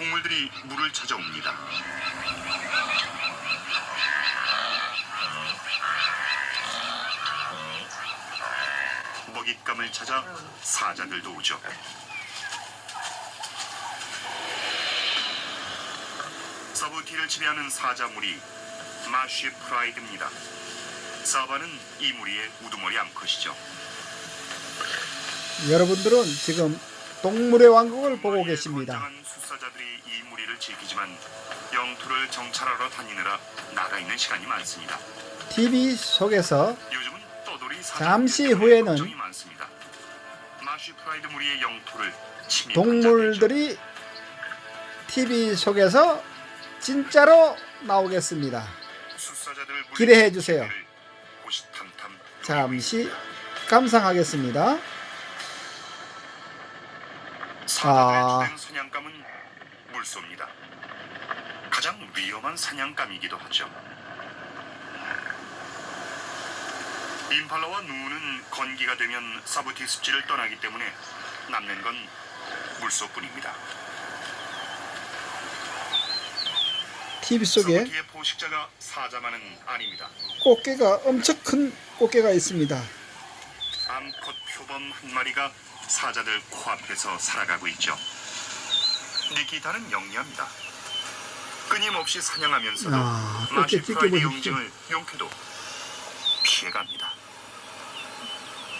동물들이 물을 찾아옵니다. 먹잇감을 찾아 사자들도 오죠. 서브티를 지배하는 사자무리 마쉬 프라이드입니다. 사바는 이 무리의 우두머리 암컷이죠. 여러분들은 지금 동물의 왕국을 보고 무리의 계십니다. 건장한 숫사자들이 이 무리를 지키지만 영토를 정찰하러 다니느라 나가 있는 시간이 많습니다. TV 속에서 요즘은 떠돌이 잠시 후에는 걱정이 많습니다. 마쉬 프라이드 무리의 영토를 침입한 동물들이 TV 속에서 진짜로 나오겠습니다. 무리 기대해 주세요. 호시탐탐 잠시 감상하겠습니다. 아. 주된 사냥감은 물소입니다. 가장 위험한 사냥감이기도 하죠. 임팔라와 누는 건기가 되면 사부티 습지를 떠나기 때문에 남는 건 물소뿐입니다. TV 속에 사부티의 포식자가 사자만은 아닙니다. 꽃게가 엄청 큰 꽃게가 있습니다. 암컷 표범 한 마리가 사자들 코앞에서 살아가고 있죠. 니키타는 영리합니다. 끊임없이 사냥하면서도 아, 꽃게 마시 찢겨 프라이드 보십시오. 용징을 용케도 피해갑니다.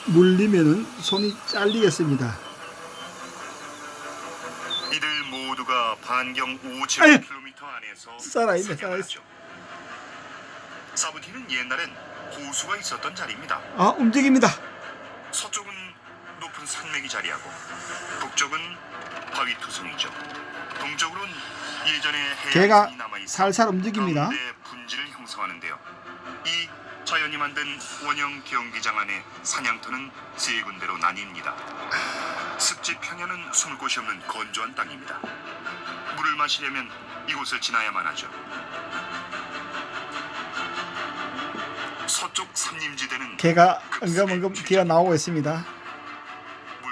물리면은 손이 잘리겠습니다. 이들 모두가 반경 아유. 5제곱킬로미터 안에서 살아있네, 살아있어. 사부티는 옛날엔 호수가 있었던 자리입니다. 아 움직입니다. 서쪽은 높은 산맥이 자리하고 북쪽은 바위 투성이죠. 동쪽으로는 예전에 개가 살살 움직입니다. 분지를 형성하는데요. 이 자연이 만든 원형 경기장 안에 사냥터는 세 군데로 나뉩니다. 습지 평야는 숨을 곳이 없는 건조한 땅입니다. 물을 마시려면 이곳을 지나야만 하죠. 서쪽 산림지대는 개가 엉금엉금 기어 나오고 있습니다.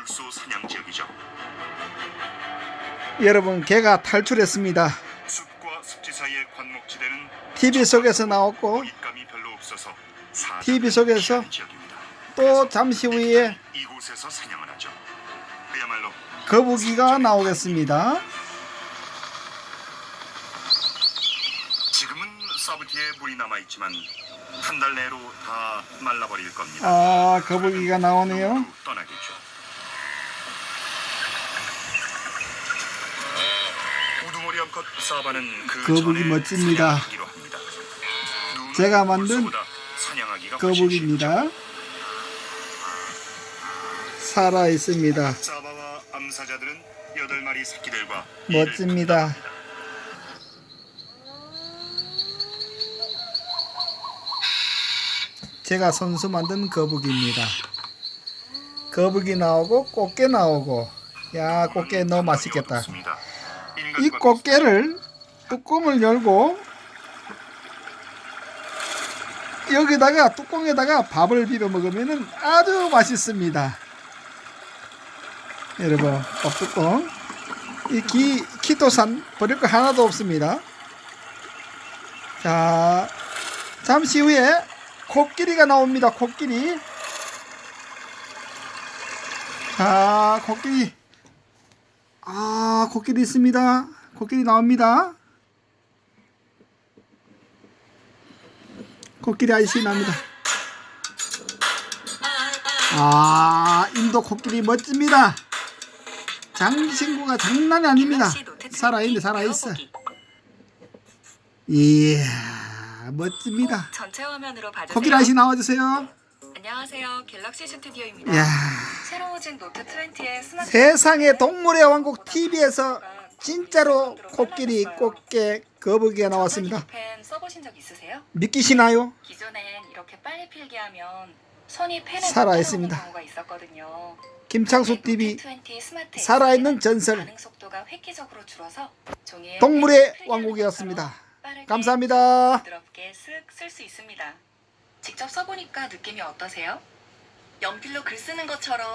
물소 사냥 지역이죠. 여러분 개가 탈출했습니다. 숲과 습지 사이의 관목지대는 TV 속에서 나왔고 먹잇감이 별로 없어서 TV 속에서. 또 잠시 후에 이곳에서 사냥을 하죠. 그야말로 거북이가 나오겠습니다. 지금은 사브티에 물이 남아 있지만 한 달 내로 다 말라버릴 겁니다. 아 거북이가 나오네요. 그 거북이 멋집니다. 제가 만든 거북입니다. 살아 있습니다. 멋집니다. 제가 선수 만든 거북이입니다. 거북이 나오고 꽃게 나오고 야 꽃게 너무 맛있겠다. 이 꽃게를 뚜껑을 열고 여기다가 뚜껑에다가 밥을 비벼 먹으면 아주 맛있습니다. 여러분 밥뚜껑 이 기, 키토산 버릴 거 하나도 없습니다. 자 잠시 후에 코끼리가 나옵니다. 코끼리 자 코끼리 아, 코끼리 있습니다. 코끼리 나옵니다. 코끼리 아저씨 나옵니다. 아, 인도 코끼리 멋집니다. 장신구가 장난이 아닙니다. 살아있네, 살아있어. 이야, 멋집니다. 전체 화면으로 봐주세요. 코끼리 아저씨 나와주세요. 안녕하세요. 갤럭시 스튜디오입니다. 이야, 새로워진 노트 20의 스마트 세상의 동물의 왕국 TV에서 진짜로 코끼리, 꽃게, 거북이가 나왔습니다. 펜 써보신 적 있으세요? 믿기시나요? 기존엔 이렇게 빨리 필게 하면 손이 펜에 살아 못 있습니다. 따라오는 경우가 있었거든요. 김창수 TV 노트 20 스마트 살아있는 전설 반응 속도가 획기적으로 줄어서 종이에 동물의 필기하는 왕국이었습니다. 것처럼 빠르게 감사합니다. 부드럽게 쓱 쓸 수 있습니다. 직접 써보니까 느낌이 어떠세요? 연필로 글 쓰는 것처럼